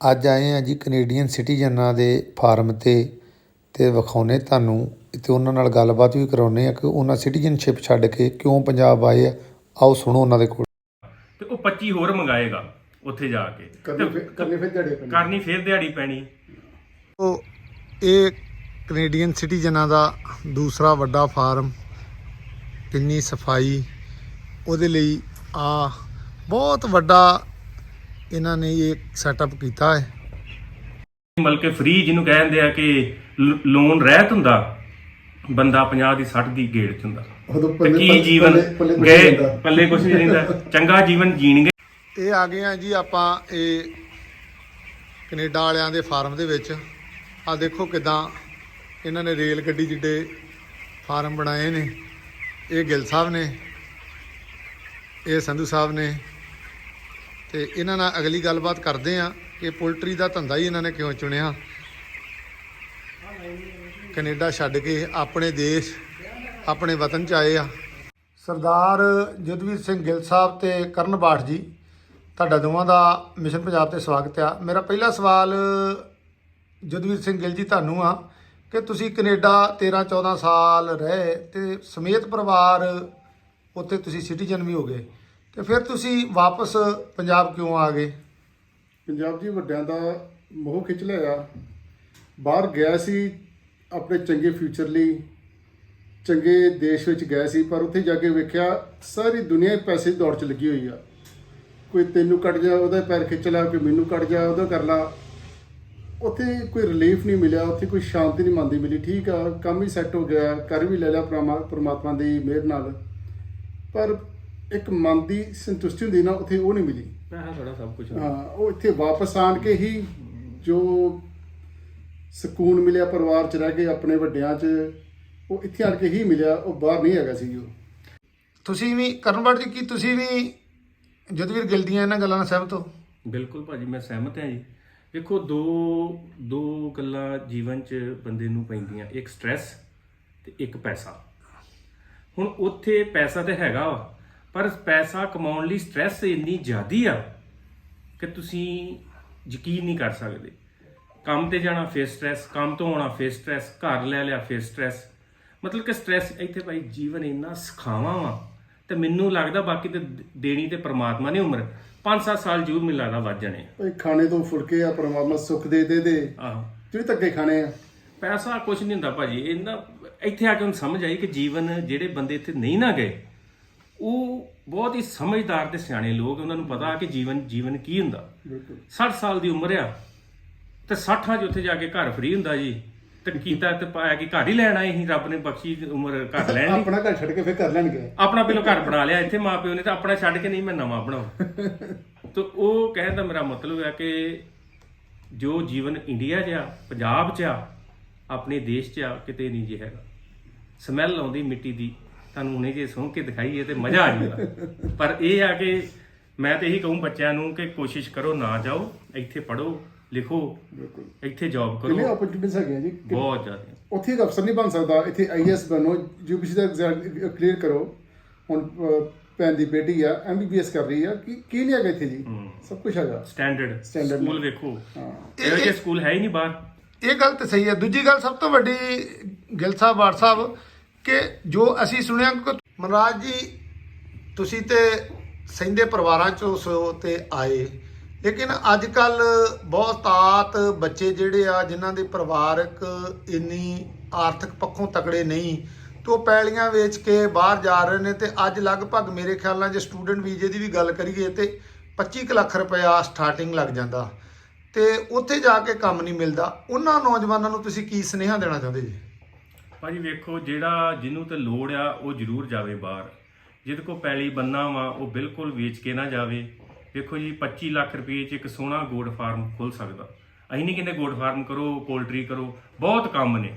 ਅੱਜ ਆਏ ਆ ਜੀ ਕੈਨੇਡੀਅਨ ਸਿਟੀਜ਼ਨਾਂ ਦੇ ਫਾਰਮ ਤੇ ਤੇ ਵਿਖਾਉਨੇ ਤੁਹਾਨੂੰ ਤੇ ਉਹਨਾਂ ਨਾਲ ਗੱਲਬਾਤ ਵੀ ਕਰਾਉਨੇ ਆ ਕਿ ਉਹਨਾਂ ਸਿਟੀਜ਼ਨਸ਼ਿਪ ਛੱਡ ਕੇ ਕਿਉਂ ਪੰਜਾਬ ਆਏ ਆ। ਆਓ ਸੁਣੋ ਉਹਨਾਂ ਦੇ ਕੋਲ। ਤੇ ਉਹ 25 ਹੋਰ ਮੰਗਾਏਗਾ ਉੱਥੇ ਜਾ ਕੇ। ਕਰਨੀ ਤੇ ਫਿਰ ਕਰਨੀ ਫਿਰ ਦਿਹਾੜੀ ਪੈਣੀ। ਕਰਨੀ ਫੇਰ ਦਿਹਾੜੀ ਪੈਣੀ। ਉਹ ਇਹ ਕੈਨੇਡੀਅਨ ਸਿਟੀਜ਼ਨਾਂ ਦਾ ਦੂਸਰਾ ਵੱਡਾ ਫਾਰਮ ਕਿੰਨੀ ਸਫ਼ਾਈ ਉਹਦੇ ਲਈ ਆ ਬਹੁਤ ਵੱਡਾ ਇਹਨਾਂ ਨੇ ਇਹ ਸੈਟਅਪ ਕੀਤਾ ਹੈ। ਮਤਲਬ ਕਿ ਫ੍ਰੀ ਜਿਹਨੂੰ ਕਹਿੰਦੇ ਆ ਕਿ ਲੋਨ ਰਹਿਤ ਹੁੰਦਾ ਬੰਦਾ 50 ਦੀ 60 ਦੀ ਗੇੜ ਚ ਹੁੰਦਾ। ਉਦੋਂ ਤੇ ਕੀ ਜੀਵਨ ਗਏ। ਪੱਲੇ ਕੁਝ ਨਹੀਂ ਰਹਿੰਦਾ। ਚੰਗਾ ਜੀਵਨ ਜੀਣਗੇ। ਇਹ ਆ ਗਏ ਆ ਜੀ ਆਪਾਂ ਇਹ ਕੈਨੇਡਾ ਵਾਲਿਆਂ ਦੇ ਫਾਰਮ ਦੇ ਵਿੱਚ। ਆ ਦੇਖੋ ਕਿਦਾਂ ਇਹਨਾਂ ਨੇ ਰੇਲ ਗੱਡੀ ਜਿੱਡੇ ਫਾਰਮ ਬਣਾਏ ਨੇ। ਇਹ ਗਿੱਲ ਸਾਹਿਬ ਨੇ ਇਹ ਸੰਧੂ ਸਾਹਿਬ ਨੇ ਤੇ ਇਹਨਾਂ ਨਾਲ ਅਗਲੀ ਗੱਲਬਾਤ ਕਰਦੇ ਆ ਕਿ ਪੋਲਟਰੀ ਦਾ ਧੰਦਾ ਹੀ ਇਹਨਾਂ ਨੇ ਕਿਉਂ ਚੁਣਿਆ। ਕੈਨੇਡਾ ਛੱਡ ਕੇ ਆਪਣੇ ਦੇਸ਼, ਆਪਣੇ ਵਤਨ ਚ ਆਏ ਆ। ਸਰਦਾਰ ਜਦਵੀਰ ਸਿੰਘ ਗਿੱਲ ਸਾਹਿਬ ਤੇ ਕਰਨ ਬਾਠ ਜੀ, ਤੁਹਾਡਾ ਦੋਵਾਂ ਦਾ ਮਿਸ਼ਨ ਪੰਜਾਬ ਤੇ ਸਵਾਗਤ ਆ। ਮੇਰਾ ਪਹਿਲਾ ਸਵਾਲ ਜਦਵੀਰ ਸਿੰਘ ਗਿੱਲ ਜੀ, ਤੁਹਾਨੂੰ ਆ ਕਿ ਤੁਸੀਂ ਕੈਨੇਡਾ 13 14 ਸਾਲ ਰਹੇ ਤੇ ਸਮੇਤ ਪਰਿਵਾਰ ਉੱਥੇ ਤੁਸੀਂ ਸਿਟੀਜ਼ਨ ਵੀ ਹੋ ਗਏ। ਤੇ ਫਿਰ ਤੁਸੀਂ ਵਾਪਸ ਪੰਜਾਬ ਕਿਉਂ ਆ ਗਏ? ਪੰਜਾਬ ਜੀ ਵੱਡਿਆਂ ਦਾ ਮੋਹ ਖਿੱਚ ਲਿਆ। ਬਾਹਰ ਗਿਆ ਸੀ ਆਪਣੇ ਚੰਗੇ ਫਿਊਚਰ ਲਈ। ਚੰਗੇ ਦੇਸ਼ ਵਿੱਚ ਗਿਆ ਸੀ, ਪਰ ਉੱਥੇ ਜਾ ਕੇ ਵੇਖਿਆ ਸਾਰੀ ਦੁਨੀਆ ਹੀ ਪੈਸੇ ਦੀ ਦੌੜ 'ਚ ਲੱਗੀ ਹੋਈ ਆ। ਕੋਈ ਤੈਨੂੰ ਕੱਟ ਜਾ, ਉਹਦਾ ਪੈਰ ਖਿੱਚ ਲਾ, ਕੋਈ ਮੈਨੂੰ ਕੱਟ ਜਾ, ਉਹਦਾ ਕਰ ਲਾ। ਉੱਥੇ ਕੋਈ ਰਿਲੀਫ ਨਹੀਂ ਮਿਲਿਆ, ਉੱਥੇ ਕੋਈ ਸ਼ਾਂਤੀ ਨਹੀਂ ਮੰਦੀ ਮਿਲੀ। ਠੀਕ ਆ, ਕੰਮ ਹੀ ਸੈੱਟ ਹੋ ਗਿਆ, ਕਰ ਵੀ ਲੈ ਲਿਆ ਪਰਮਾ- ਪ੍ਰਮਾਤਮਾ ਦੀ ਮਿਹਰ ਨਾਲ। ਪਰ ਇੱਕ ਮਨ ਦੀ ਸੰਤੁਸ਼ਟੀ ਹੁੰਦੀ ਨਾ ਉੱਥੇ ਉਹ ਨਹੀਂ ਮਿਲੀ। ਪੈਸਾ ਥੋੜਾ ਸਭ ਕੁਝ ਹਾਂ ਉਹ ਇੱਥੇ ਵਾਪਸ ਆਣ ਕੇ ਹੀ ਜੋ ਸਕੂਨ ਮਿਲਿਆ ਪਰਿਵਾਰ ਚ ਰਹਿ ਕੇ ਆਪਣੇ ਵੱਡਿਆਂ ਚ ਉਹ ਇੱਥੇ ਆਣ ਕੇ ਹੀ ਮਿਲਿਆ ਉਹ ਬਾਹਰ ਨਹੀਂ ਹੈਗਾ ਸੀ ਉਹ। ਤੁਸੀਂ ਵੀ ਕਰਨ ਬਾਠ ਜੀ ਕੀ ਤੁਸੀਂ ਵੀ ਜਦਵੀਰ ਗਿੱਲ ਦੀਆਂ ਇਹਨਾਂ ਗੱਲਾਂ ਨਾਲ ਸਹਿਮਤ ਹੋ? ਬਿਲਕੁਲ ਭਾਜੀ ਮੈਂ ਸਹਿਮਤ ਹਾਂ ਜੀ। ਵੇਖੋ ਦੋ ਦੋ ਗੱਲਾਂ ਜੀਵਨ 'ਚ ਬੰਦੇ ਨੂੰ ਪੈਂਦੀਆਂ ਇੱਕ ਸਟ੍ਰੈਸ ਤੇ ਇੱਕ ਪੈਸਾ। ਹੁਣ ਉੱਥੇ ਪੈਸਾ ਤੇ ਹੈਗਾ ਵਾ। ਪਰ ਪੈਸਾ ਕਮਾਉਣ ਲਈ ਸਟ੍ਰੈਸ ਇੰਨੀ ਜ਼ਿਆਦੀ ਆ ਕਿ ਤੁਸੀਂ ਯਕੀਨ ਨਹੀਂ ਕਰ ਸਕਦੇ। ਕੰਮ ਤੇ ਜਾਣਾ ਫੇਰ ਸਟ੍ਰੈਸ ਕੰਮ ਤੋਂ ਆਉਣਾ ਫੇਰ ਸਟ੍ਰੈਸ ਘਰ ਲੈ ਲਿਆ ਫੇਰ ਸਟ੍ਰੈਸ ਮਤਲਬ ਕਿ ਸਟ੍ਰੈਸ ਇੱਥੇ ਭਾਈ ਜੀਵਨ ਇੰਨਾ ਸਿਖਾਵਾਂ ਵਾ ਤੇ ਮੈਨੂੰ ਲੱਗਦਾ ਬਾਕੀ ਤੇ ਦੇਣੀ ਤੇ ਪ੍ਰਮਾਤਮਾ ਨੇ ਉਮਰ। 5-7 ਸਾਲ ਜ਼ਰੂਰ ਲੱਗਦਾ ਵੱਧ ਜਾਣੇ। ਭਈ ਖਾਣੇ ਤੋਂ ਫੁਲਕੇ ਆ ਪਰਮਾਤਮਾ ਸੁੱਖ ਦੇ ਦੇ ਦੇ। ਆਹੋ। ਜਿਹੜੇ ਧੱਕੇ ਖਾਣੇ ਆ। ਪੈਸਾ ਕੁਝ ਨਹੀਂ ਹੁੰਦਾ ਭਾਜੀ। ਇਹਨਾਂ ਇੱਥੇ ਆ ਕੇ ਹੁਣ ਸਮਝ ਆਈ ਕਿ ਜੀਵਨ ਜਿਹੜੇ ਬੰਦੇ ਇੱਥੇ ਨਹੀਂ ਨਾ ਗਏ ਉਹ ਬਹੁਤ ਹੀ ਸਮਝਦਾਰ ਤੇ ਸਿਆਣੇ ਲੋਕ ਉਹਨਾਂ ਨੂੰ ਪਤਾ ਕਿ ਜੀਵਨ ਜੀਵਨ ਕੀ ਹੁੰਦਾ। ਬਿਲਕੁਲ। 60 ਸਾਲ ਦੀ ਉਮਰ ਆ ਤੇ 60 ਚ ਉੱਥੇ ਜਾ ਕੇ ਘਰ ਫ੍ਰੀ ਹੁੰਦਾ ਜੀ। ਤੇ ਕੀਤਾ ਤੇ ਪਾਇਆ ਕਿ ਘਰ ਹੀ ਲੈਣ ਆਏ ਸੀ ਰੱਬ ਨੇ ਬਖਸ਼ੀ ਉਮਰ ਘਰ ਲੈਣ ਦੀ। ਆਪਣਾ ਘਰ ਛੱਡ ਕੇ ਫਿਰ ਕਰ ਲੈਣਗੇ ਆਪਣਾ ਪਹਿਲਾਂ ਘਰ ਬਣਾ ਲਿਆ ਇੱਥੇ ਮਾਪਿਓ ਨੇ ਤਾਂ ਆਪਣਾ ਛੱਡ ਕੇ ਨਹੀਂ ਮੈਂ ਨਵਾਂ ਬਣਾਉ। ਤੇ ਉਹ ਕਹਿਣ ਦਾ ਮੇਰਾ ਮਤਲਬ ਹੈ ਕਿ ਜੋ ਜੀਵਨ ਇੰਡੀਆ 'ਚ ਆ ਪੰਜਾਬ 'ਚ ਆ ਆਪਣੇ ਦੇਸ਼ 'ਚ ਆ ਕਿਤੇ ਨਹੀਂ ਜੇ ਹੈਗਾ। ਸਮੈਲ ਆਉਂਦੀ ਮਿੱਟੀ ਦੀ। ਤੁਹਾਨੂੰ ਹੁਣੇ ਜੇ ਸੁਣ ਕੇ ਦਿਖਾਈਏ ਤੇ ਮਜ਼ਾ ਆ ਜਾਊਗਾ। ਪਰ ਇਹ ਆ ਕਿ ਮੈਂ ਤੇ ਇਹੀ ਕਹੂੰ ਬੱਚਿਆਂ ਨੂੰ ਕਿ ਕੋਸ਼ਿਸ਼ ਕਰੋ ਨਾ ਜਾਓ ਇੱਥੇ ਪੜੋ ਲਿਖੋ ਬਿਲਕੁਲ। ਇੱਥੇ ਜੌਬ ਕਿੰਨੇ ਕਰੋ ਓਪਰਚੁਨਿਟੀਜ਼ ਹੈਗੀਆਂ ਜੀ? ਕਿ- ਬਹੁਤ ਜ਼ਿਆਦਾ। ਉੱਥੇ ਇੱਕ ਅਫਸਰ ਨਹੀਂ ਬਣ ਸਕਦਾ ਇੱਥੇ ਆਈਐਸ ਬਣੋ ਯੂਪੀਸੀ ਦਾ ਐਗਜ਼ਾਮ ਕਲੀਅਰ ਕਰੋ। ਹੁਣ ਅਹ, ਭੈਣ ਦੀ ਬੇਟੀ ਆ ਐਮਬੀਬੀਐਸ ਕਰ ਰਹੀ ਆ ਕੀ ਕੀ ਨਹੀਂ ਹੈਗਾ ਇੱਥੇ ਜੀ? ਸਭ ਕੁਝ ਹੈਗਾ। ਸਟੈਂਡਰਡ Standard ਸਕੂਲ ਵੇਖੋ। ਹਾਂ। ਇਹੋ ਜਿਹੇ ਸਕੂਲ ਹੈ ਹੀ ਨਹੀਂ ਬਾਹਰ। ਇਹ ਗੱਲ ਤੇ ਸਹੀ ਹੈ। ਦੂਜੀ ਗੱਲ ਸਭ ਤੋਂ ਵੱਡੀ ਗਿੱਲ ਸਾਹਿਬ ਸਾਹਿਬ ਕਿ ਜੋ ਅਸੀਂ ਸੁਣਿਆ ਕਿ ਮਨਰਾਜ ਜੀ, ਤੁਸੀਂ ਤੇ ਸਹਿੰਦੇ ਪਰਿਵਾਰਾਂ ਚੋਂ ਸੋ ਤੇ ਆਏ। ਲੇਕਿਨ ਅੱਜ ਕੱਲ ਬਹੁਤਾਤ ਬੱਚੇ ਜਿਹੜੇ ਆ, ਜਿਨ੍ਹਾਂ ਦੇ ਪਰਿਵਾਰਕ ਇੰਨੀ ਆਰਥਿਕ ਪੱਖੋਂ ਤਕੜੇ ਨਹੀਂ, ਤੋ ਪੈਲੀਆਂ ਵੇਚ ਕੇ ਬਾਹਰ ਜਾ ਰਹੇ ਨੇ ਤੇ ਅੱਜ ਲਗਭਗ ਮੇਰੇ ਖਿਆਲ ਨਾਲ ਜੇ ਸਟੂਡੈਂਟ ਵੀਜ਼ੇ ਦੀ ਵੀ ਗੱਲ ਕਰੀਏ ਤੇ 25 ਕੁ ਲੱਖ ਰੁਪਇਆ ਸਟਾਰਟਿੰਗ ਲੱਗ ਜਾਂਦਾ। ਤੇ ਉੱਥੇ ਜਾ ਕੇ ਕੰਮ ਨਹੀਂ ਮਿਲਦਾ। ਉਹਨਾਂ ਨੌਜਵਾਨਾਂ ਨੂੰ ਤੁਸੀਂ ਕੀ ਸੁਨੇਹਾ ਦੇਣਾ ਚਾਹੁੰਦੇ ਜੀ? ਭਾਜੀ ਵੇਖੋ ਜਿਹੜਾ ਜਿਹਨੂੰ ਤੇ ਲੋੜ ਆ ਉਹ ਜ਼ਰੂਰ ਜਾਵੇ ਬਾਹਰ। ਜਿਹਦੇ ਕੋ ਪੈਲੀ ਬੰਨਾ ਵਾ ਉਹ ਬਿਲਕੁਲ ਵੇਚ ਕੇ ਨਾ ਜਾਵੇ। ਵੇਖੋ ਜੀ 25 ਲੱਖ ਰੁਪਏ 'ਚ ਇੱਕ ਸੋਹਣਾ ਗੋਡ ਫਾਰਮ ਖੁੱਲ ਸਕਦਾ। ਅਸੀਂ ਨਹੀਂ ਕਹਿੰਦੇ ਗੋਡ ਫਾਰਮ ਕਰੋ ਪੋਲਟਰੀ ਕਰੋ ਬਹੁਤ ਕੰਮ ਨੇ।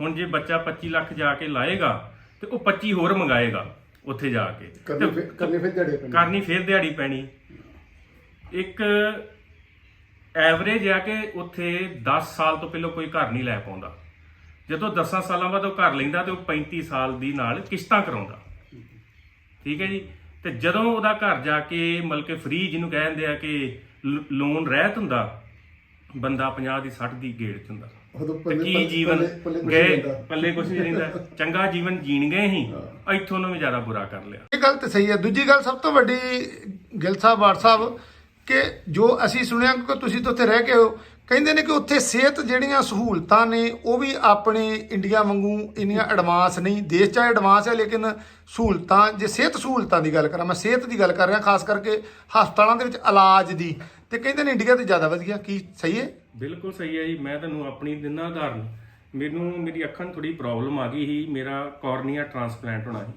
ਹੁਣ ਜੇ ਬੱਚਾ 25 ਲੱਖ ਜਾ ਕੇ ਲਾਏਗਾ ਤੇ ਉਹ 25 ਹੋਰ ਮੰਗਾਏਗਾ ਉੱਥੇ ਜਾ ਕੇ। ਕਰਨੀ ਫਿਰ ਦਿਹਾੜੀ ਪੈਣੀ। ਕਰਨੀ ਫੇਰ ਦਿਹਾੜੀ ਪੈਣੀ। ਇੱਕ ਐਵਰੇਜ ਆ ਕਿ ਉੱਥੇ 10 ਸਾਲ ਤੋਂ ਪਹਿਲਾਂ ਕੋਈ ਘਰ ਨਹੀਂ ਲੈ ਪਾਉਂਦਾ। ਜਦੋਂ 10 ਸਾਲਾਂ ਬਾਅਦ ਉਹ ਘਰ ਲੈਂਦਾ ਤੇ ਉਹ 35 ਸਾਲ ਦੀ ਨਾਲ ਕਿਸ਼ਤਾਂ ਕਰਾਉਂਦਾ। ਠੀਕ ਹੈ ਜੀ? ਤੇ ਜਦੋਂ ਉਹਦਾ ਘਰ ਜਾ ਕੇ ਮਤਲਬ ਕਿ ਫ੍ਰੀ ਜਿਹਨੂੰ ਕਹਿੰਦੇ ਆ ਕਿ ਲੋਨ ਰਹਿਤ ਹੁੰਦਾ ਬੰਦਾ 50 ਦੀ 60 ਦੀ ਗੇੜ ਚ ਹੁੰਦਾ। ਉਦੋਂ ਤੇ ਪੱਲੇ ਕੀ ਪੱਲੇ- ਜੀਵਨ ਪੱਲੇ- ਪੱਲੇ ਕੁਛ ਗਏ? ਨਹੀਂ ਹੁੰਦਾ। ਪੱਲੇ ਕੁਝ ਨਹੀਂ ਰਹਿੰਦਾ। ਚੰਗਾ ਜੀਵਨ ਜੀਣ ਗਏ ਹੀ। ਇੱਥੋਂ ਨੂੰ ਵੀ ਜ਼ਿਆਦਾ ਬੁਰਾ ਕਰ ਲਿਆ। ਇਹ ਗੱਲ ਤੇ ਸਹੀ ਹੈ। ਦੂਜੀ ਗੱਲ ਸਭ ਤੋਂ ਵੱਡੀ ਗਿੱਲ ਸਾਹਿਬ ਬਾੜ ਸਾਹਿਬ ਕਿ ਜੋ ਅਸੀਂ ਸੁਣਿਆ ਕਿ ਤੁਸੀਂ ਤਾਂ ਉੱਥੇ ਰਹਿ ਕੇ ਹੋ ਕਹਿੰਦੇ ਨੇ ਕਿ ਉੱਥੇ ਸਿਹਤ ਜਿਹੜੀਆਂ ਸਹੂਲਤਾਂ ਨੇ, ਉਹ ਵੀ ਆਪਣੇ ਇੰਡੀਆ ਵਾਂਗੂ ਇੰਨੀਆਂ ਐਡਵਾਂਸ ਨਹੀਂ, ਦੇਸ਼ ਚਾਹੇ ਐਡਵਾਂਸ ਹੈ, ਲੇਕਿਨ ਸਹੂਲਤਾਂ, ਜੇ ਸਿਹਤ ਸਹੂਲਤਾਂ ਦੀ ਗੱਲ ਕਰਾਂ, ਮੈਂ ਸਿਹਤ ਦੀ ਗੱਲ ਕਰ ਰਿਹਾ, ਖਾਸ ਕਰਕੇ ਹਸਪਤਾਲਾਂ ਦੇ ਵਿੱਚ ਇਲਾਜ ਦੀ। ਤੇ ਕਹਿੰਦੇ ਨੇ ਇੰਡੀਆ ਤੇ ਜ਼ਿਆਦਾ ਵਧੀਆ, ਕੀ ਸਹੀ ਹੈ? ਬਿਲਕੁਲ ਸਹੀ ਹੈ ਜੀ, ਮੈਂ ਤੁਹਾਨੂੰ ਆਪਣੀ ਦਿਨਾਂ ਉਦਾਹਰਨ, ਮੈਨੂੰ, ਮੇਰੀ ਅੱਖਾਂ 'ਚ ਥੋੜੀ ਪ੍ਰੋਬਲਮ ਆ ਗਈ ਸੀ, ਮੇਰਾ ਕੋਰਨੀਆ ਟ੍ਰਾਂਸਪਲਾਂਟ ਹੋਣਾ ਸੀ।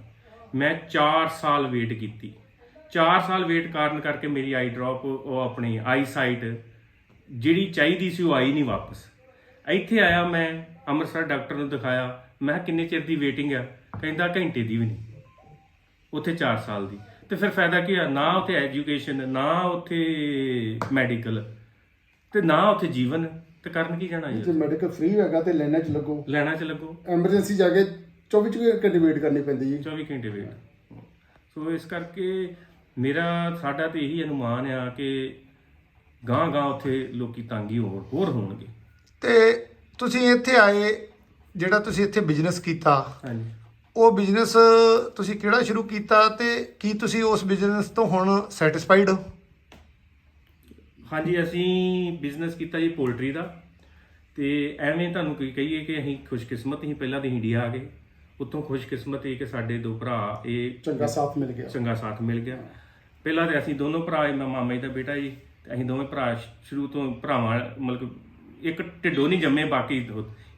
ਮੈਂ 4 ਸਾਲ ਵੇਟ ਕੀਤੀ। 4 ਸਾਲ ਵੇਟ ਕਾਰਨ ਕਰਕੇ ਮੇਰੀ ਆਈ ਡ੍ਰੌਪ ਉਹ ਆਪਣੀ ਆਈ ਸਾਈਟ ਜਿਹੜੀ ਚਾਹੀਦੀ ਸੀ ਉਹ ਆਈ ਨਹੀਂ ਵਾਪਸ। ਇੱਥੇ ਆਇਆ ਮੈਂ ਅੰਮ੍ਰਿਤਸਰ ਡਾਕਟਰ ਨੂੰ ਦਿਖਾਇਆ। ਮੈਂ ਕਿੰਨੇ ਚਿਰ ਦੀ ਵੇਟਿੰਗ ਆ? ਕਹਿੰਦਾ ਘੰਟੇ ਦੀ ਵੀ ਨਹੀਂ। ਉੱਥੇ 4 ਸਾਲ ਦੀ। ਤੇ ਫਿਰ ਫਾਇਦਾ ਕੀ ਆ ਨਾ ਉੱਥੇ ਐਜੂਕੇਸ਼ਨ ਨਾ ਉੱਥੇ ਮੈਡੀਕਲ ਤੇ ਨਾ ਉੱਥੇ ਜੀਵਨ। ਤੇ ਕਰਨ ਕੀ ਜਾਣਾ ਜੇ ਜੀ ਮੈਡੀਕਲ ਫ੍ਰੀ ਹੈਗਾ ਤੇ ਲਾਈਨਾਂ 'ਚ ਲੱਗੋ। ਲੈਣਾ ਚ ਲੱਗੋ। ਐਮਰਜੈਂਸੀ ਜਾ ਕੇ 24 ਘੰਟੇ ਵੇਟ ਕਰਨੀ ਪੈਂਦੀ ਜੀ। 24 ਘੰਟੇ ਵੇਟ ਸੋ ਇਸ ਕਰਕੇ ਮੇਰਾ ਸਾਡਾ ਤੇ ਇਹੀ ਅਨੁਮਾਨ ਆ ਕਿ ਗਾਂ ਗਾਂ ਉੱਥੇ ਲੋਕੀ ਤੰਗੀ ਹੋਰ ਹੋਰ ਹੋਣਗੇ। ਤੇ ਤੁਸੀਂ ਇੱਥੇ ਆਏ ਜਿਹੜਾ ਤੁਸੀਂ ਇੱਥੇ ਬਿਜ਼ਨਸ ਕੀਤਾ ਹਾਂਜੀ। ਉਹ ਬਿਜ਼ਨਸ ਤੁਸੀਂ ਕਿਹੜਾ ਸ਼ੁਰੂ ਕੀਤਾ ਤੇ ਕੀ ਤੁਸੀਂ ਉਸ ਬਿਜ਼ਨਸ ਤੋਂ ਹੁਣ ਸੈਟੀਸਫਾਈਡ ਹੋ? ਹਾਂਜੀ ਅਸੀਂ ਬਿਜ਼ਨਸ ਕੀਤਾ ਜੀ ਪੋਲਟਰੀ ਦਾ। ਤੇ ਐਵੇਂ ਤੁਹਾਨੂੰ ਕੋਈ ਕਹੀਏ ਕਿ ਅਸੀਂ ਖੁਸ਼ਕਿਸਮਤ ਹੀ ਪਹਿਲਾਂ ਤੇ ਇੰਡੀਆ ਆ ਗਏ। ਉੱਥੋਂ ਖੁਸ਼ਕਿਸਮਤ ਇਹ ਕਿ ਸਾਡੇ ਦੋ ਭਰਾ ਇਹ ਚੰਗਾ ਸਾਥ ਮਿਲ ਗਿਆ। ਚੰਗਾ ਸਾਥ ਮਿਲ ਗਿਆ। ਪਹਿਲਾਂ ਤੇ ਅਸੀਂ ਦੋਨੋਂ ਭਰਾ ਮੈਂ ਮਾਮਾ ਜੀ ਦਾ ਬੇਟਾ ਜੀ। ਤੇ ਅਸੀਂ ਦੋਵੇਂ ਭਰਾ ਸ਼ੁਰੂ ਤੋਂ ਭਰਾਵਾਂ ਮਤਲਬ ਇੱਕ ਢਿੱਡੋਂ ਨਹੀਂ ਜੰਮੇ ਬਾਕੀ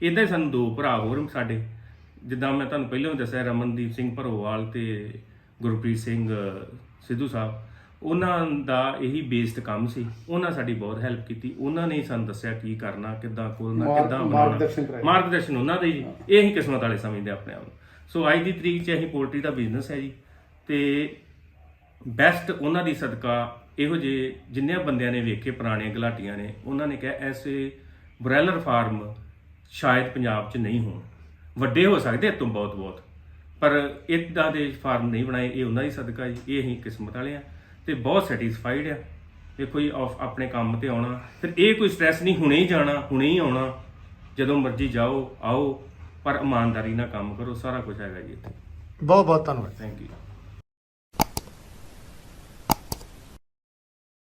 ਇਦਾਂ ਹੀ ਸਾਨੂੰ ਦੋ ਭਰਾ ਹੋਰ ਸਾਡੇ। ਜਿੱਦਾਂ ਮੈਂ ਤੁਹਾਨੂੰ ਪਹਿਲਾਂ ਵੀ ਦੱਸਿਆ ਰਮਨਦੀਪ ਸਿੰਘ ਭਰੋਵਾਲ ਤੇ ਗੁਰਪ੍ਰੀਤ ਸਿੰਘ ਸਿੱਧੂ ਸਾਹਿਬ। ਉਹਨਾਂ ਦਾ ਇਹੀ ਬੇਸਡ ਕੰਮ ਸੀ। ਉਹਨਾਂ ਸਾਡੀ ਬਹੁਤ ਹੈਲਪ ਕੀਤੀ। ਉਹਨਾਂ ਨੇ ਸਾਨੂੰ ਦੱਸਿਆ ਕੀ ਕਰਨਾ ਕਿੱਦਾਂ ਖੋਲਣਾ ਕਿੱਦਾਂ ਬਣਾਉਣਾ। ਮਾਰਗਦਰਸ਼ਨ। ਮਾਰਗਦਰਸ਼ਨ ਉਹਨਾਂ ਦਾ ਹੀ। ਇਹ ਹੀ ਕਿਸਮਤ ਵਾਲੇ ਸਮਝਦੇ ਆਪਣੇ ਆਪ ਨੂੰ। ਸੋ ਅੱਜ ਦੀ ਤਰੀਕ 'ਚ ਅਸੀਂ ਪੋਲਟਰੀ ਦਾ ਬਿਜ਼ਨਸ ਹੈ ਜੀ। ਤੇ ਬੈਸਟ ਉਹਨਾਂ ਦੀ ਸਦਕਾ ਇਹੋ ਜਿਹੇ ਜਿੰਨੇ ਬੰਦਿਆਂ ਨੇ ਵੇਖੇ ਪੁਰਾਣੀਆਂ ਗਲਾਟੀਆਂ ਨੇ ਉਹਨਾਂ ਨੇ ਕਿਹਾ ਐਸੇ ਬ੍ਰੈਲਰ ਫਾਰਮ ਸ਼ਾਇਦ ਪੰਜਾਬ 'ਚ ਨਹੀਂ ਹੋਣ। ਵੱਡੇ ਹੋ ਸਕਦੇ ਇਹ ਤੋਂ ਬਹੁਤ ਬਹੁਤ ਪਰ ਇਦਾਂ ਦੇ ਫਾਰਮ ਨਹੀਂ ਬਣਾਏ ਇਹ ਉਹਨਾਂ ਦੀ ਸਦਕਾ ਜੀ ਇਹ ਅਸੀਂ ਕਿਸਮਤ ਵਾਲੇ ਆ ਤੇ ਬਹੁਤ ਸੈਟੀਸਫਾਈਡ ਆ। ਜੀ ਆਫ- ਆਪਣੇ ਕੰਮ ਤੇ ਆਉਣਾ ਫਿਰ ਇਹ ਕੋਈ ਸਟ੍ਰੈਸ ਨਹੀਂ ਹੁਣੇ ਹੀ ਜਾਣਾ ਹੁਣੇ ਹੀ ਆਉਣਾ। ਜਦੋਂ ਮਰਜ਼ੀ ਜਾਓ ਆਓ ਪਰ ਇਮਾਨਦਾਰੀ ਨਾਲ ਕੰਮ ਕਰੋ ਸਾਰਾ ਕੁਝ ਹੈਗਾ ਜੀ ਇੱਥੇ। ਬਹੁਤ ਬਹੁਤ ਧੰਨਵਾਦ। Thank you